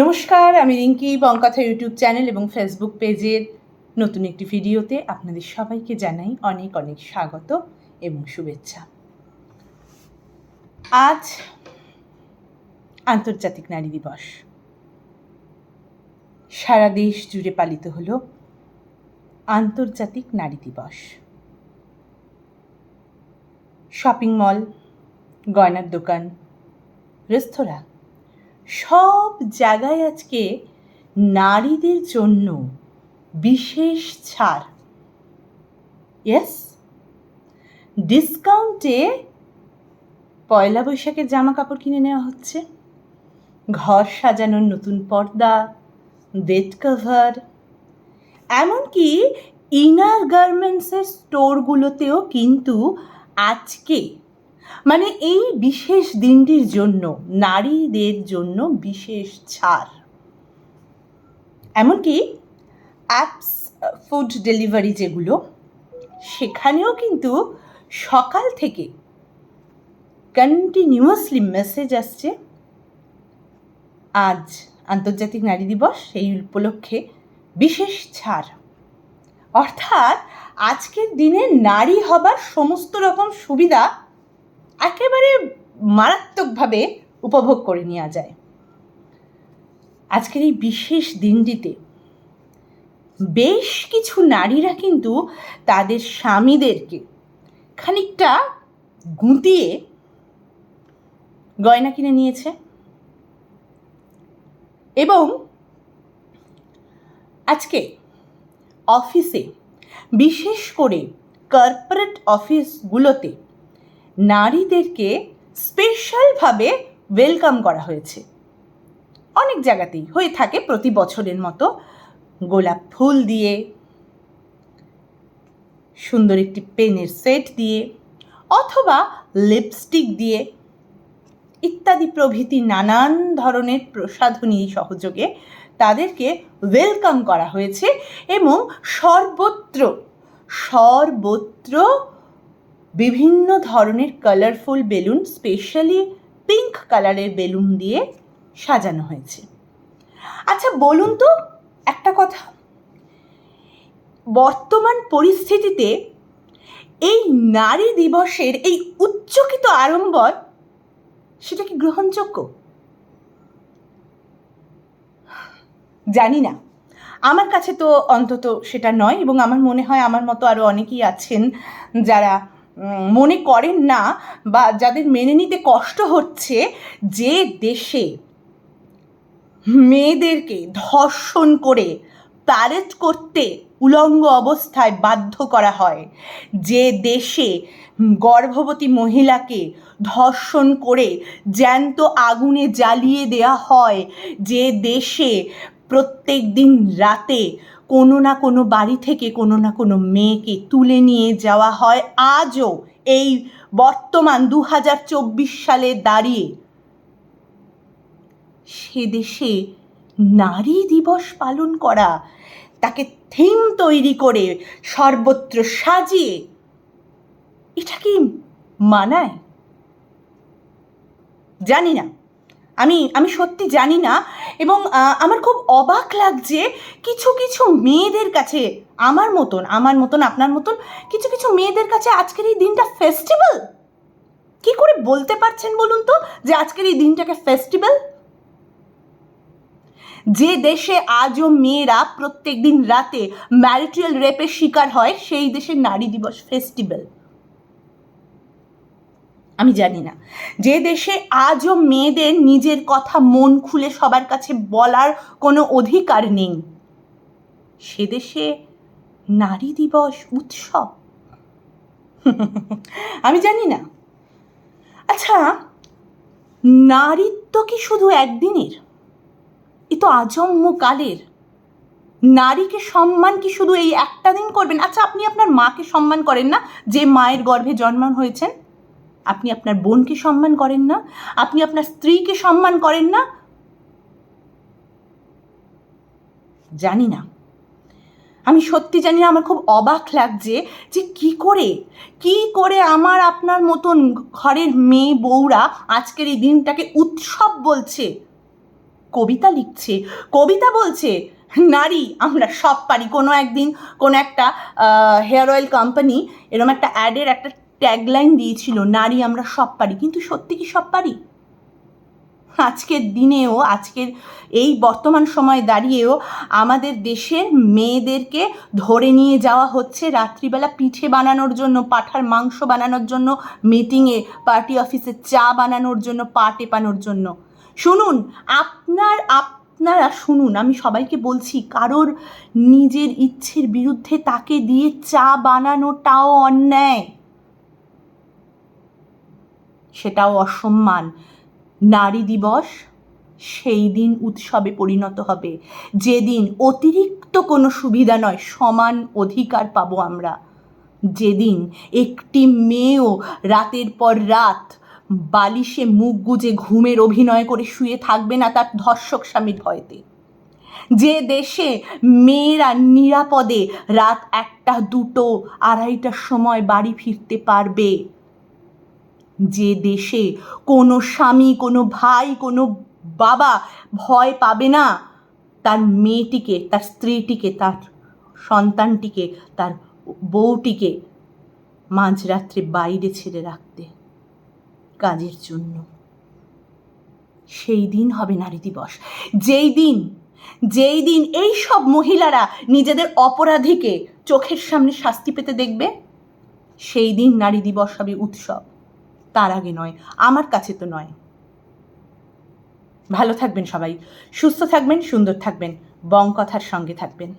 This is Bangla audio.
নমস্কার, আমি রিঙ্কি বঙ্কথা ইউটিউব চ্যানেল এবং ফেসবুক পেজের নতুন একটি ভিডিওতে আপনাদের সবাইকে জানাই অনেক অনেক স্বাগত এবং শুভেচ্ছা। আজ আন্তর্জাতিক নারী দিবস। সারা দেশ জুড়ে পালিত হলো আন্তর্জাতিক নারী দিবস। শপিং মল, গয়নার দোকান, রেস্তোরাঁ সব জায়গায় আজকে নারীদের জন্য বিশেষ ছাড়। ইয়েস ডিসকাউন্টে পয়লা বৈশাখের জামা কাপড় কিনে নেওয়া হচ্ছে। ঘর সাজানোর নতুন পর্দা বেড কভার এমনকি ইনার গার্মেন্টসের স্টোরগুলোতেও কিন্তু আজকে মানে এই বিশেষ দিনটির জন্য, নারীদের জন্য বিশেষ ছাড়। এমনকি অ্যাপস ফুড ডেলিভারি যেগুলো, সেখানেও কিন্তু সকাল থেকে কন্টিনিউয়াসলি মেসেজ আসছে, আজ আন্তর্জাতিক নারী দিবস, সেই উপলক্ষে বিশেষ ছাড়। অর্থাৎ আজকের দিনে নারী হবার সমস্ত রকম সুবিধা একেবারে মারাত্মকভাবে উপভোগ করে নেওয়া যায়। আজকের এই বিশেষ দিনটিতে বেশ কিছু নারীরা কিন্তু তাদের স্বামীদেরকে খানিকটা গুঁতিয়ে গয়না কিনে নিয়েছে এবং আজকে অফিসে বিশেষ করে কর্পোরেট অফিসগুলোতে নারীদেরকে স্পেশালভাবে ওয়েলকাম করা হয়েছে। অনেক জায়গাতেই হয়ে থাকে প্রতি বছরের মতো গোলাপ ফুল দিয়ে, সুন্দর একটি পেনের সেট দিয়ে, অথবা লিপস্টিক দিয়ে ইত্যাদি প্রভৃতি নানান ধরনের প্রসাধনী সহযোগে তাদেরকে ওয়েলকাম করা হয়েছে এবং সর্বত্র সর্বত্র বিভিন্ন ধরনের কালারফুল বেলুন স্পেশালি পিঙ্ক কালারের বেলুন দিয়ে সাজানো হয়েছে। আচ্ছা বলুন তো একটা কথা। বর্তমান পরিস্থিতিতে এই নারী দিবসের এই উচ্চকিত আড়ম্বর, সেটা কি গ্রহণযোগ্য? জানি না। আমার কাছে তো অন্তত সেটা নয় এবং আমার মনে হয় আমার মতো আরও অনেকেই আছেন যারা মনে করেন না বা যাদের মেনে নিতে কষ্ট হচ্ছে যে দেশে মেয়েদেরকে ধর্ষণ করে প্যারেড করতে উলঙ্গ অবস্থায় বাধ্য করা হয়, যে দেশে গর্ভবতী মহিলাকে ধর্ষণ করে জ্যান্ত আগুনে জ্বালিয়ে দেয়া হয়, যে দেশে প্রত্যেক দিন রাতে কোনো না কোনো বাড়ি থেকে কোনো না কোনো মেয়েকে তুলে নিয়ে যাওয়া হয় আজও এই বর্তমান দু হাজার চব্বিশ সালে দাঁড়িয়ে। সে দেশে নারী দিবস পালন করা, তাকে থিম তৈরি করে সর্বত্র সাজিয়ে, এটা কি মানায়? জানি না। আমি আমি সত্যি জানি না। এবং আমার খুব অবাক লাগছে কিছু কিছু মেয়েদের কাছে, আমার মতন আমার মতন, আপনার মতন কিছু কিছু মেয়েদের কাছে আজকের এই দিনটা ফেস্টিভ্যাল কি করে বলতে পারছেন বলুন তো যে আজকের এই দিনটাকে ফেস্টিভ্যাল যে দেশে আজও মেয়েরা প্রত্যেক দিন রাতে ম্যারিটাল রেপের শিকার হয়, সেই দেশের নারী দিবস ফেস্টিভ্যাল আমি জানি না। যে দেশে আজও মেয়েদের নিজের কথা মন খুলে সবার কাছে বলার কোনো অধিকার নেই, সে দেশে নারী দিবস উৎসব? আমি জানি না। আচ্ছা নারীত্ব কি শুধু একদিনের? এ তো আজম্ম কালের নারীকে সম্মান কি শুধু এই একটা দিন করবেন? আচ্ছা আপনি আপনার মাকে সম্মান করেন না যে মায়ের গর্ভে জন্মান হয়েছেন? আপনি আপনার বোনকে সম্মান করেন না, আপনি আপনার স্ত্রীকে সম্মান করেন না। জানি না। আমি সত্যি জানি না, আমার খুব অবাক লাগছে যে কি করে কি করে আমার আপনার মতন ঘরের মেয়ে বউরা আজকের এই দিনটাকে উৎসব বলছে, কবিতা লিখছে, কবিতা বলছে, নারী, আমরা সব পারি। কোনো একদিন কোনো একটা হেয়ার অয়েল কোম্পানি এরকম একটা অ্যাডের একটা ট্যাগলাইন দিয়েছিল, নারী আমরা সব পারি। কিন্তু সত্যি কি সব পারি? আজকের দিনেও, আজকের এই বর্তমান সময়ে দাঁড়িয়েও আমাদের দেশের মেয়েদেরকে ধরে নিয়ে যাওয়া হচ্ছে রাত্রিবেলা পিঠে বানানোর জন্য, পাঠার মাংস বানানোর জন্য মিটিংয়ে পার্টি অফিসে চা বানানোর জন্য পা টেপানোর জন্য। শুনুন, আপনার, আপনারা শুনুন, আমি সবাইকে বলছি, কারোর নিজের ইচ্ছের বিরুদ্ধে তাকে দিয়ে চা বানানোটাও অন্যায়। সেটাও অসম্মান। নারী দিবস সেই দিন উৎসবে পরিণত হবে। যেদিন অতিরিক্ত কোনো সুবিধা নয়, সমান অধিকার পাবো আমরা। যেদিন একটি মেয়েও রাতের পর রাত বালিশে মুখ গুজে ঘুমের অভিনয় করে শুয়ে থাকবে না তার ধর্ষক স্বামীর ভয়তে। যে দেশে মেয়েরা নিরাপদে রাত একটা, দুটো, আড়াইটার সময় বাড়ি ফিরতে পারবে যে দেশে কোনো স্বামী, কোনো ভাই, কোনো বাবা ভয় পাবে না, তার মেয়েটিকে, তার স্ত্রীটিকে, তার সন্তানটিকে, তার বউটিকে মাঝরাত্রে বাইরে ছেড়ে রাখতে কাজের জন্য। সেই দিন হবে নারী দিবস। যেই দিন যেই দিন এই সব মহিলারা নিজেদের অপরাধীকে চোখের সামনে শাস্তি পেতে দেখবে, সেই দিন নারী দিবস হবে উৎসব। তার আগে নয়, আমার কাছে তো নয়। ভালো থাকবেন সবাই, সুস্থ থাকবেন, সুন্দর থাকবেন, বং কথার সঙ্গে থাকবেন।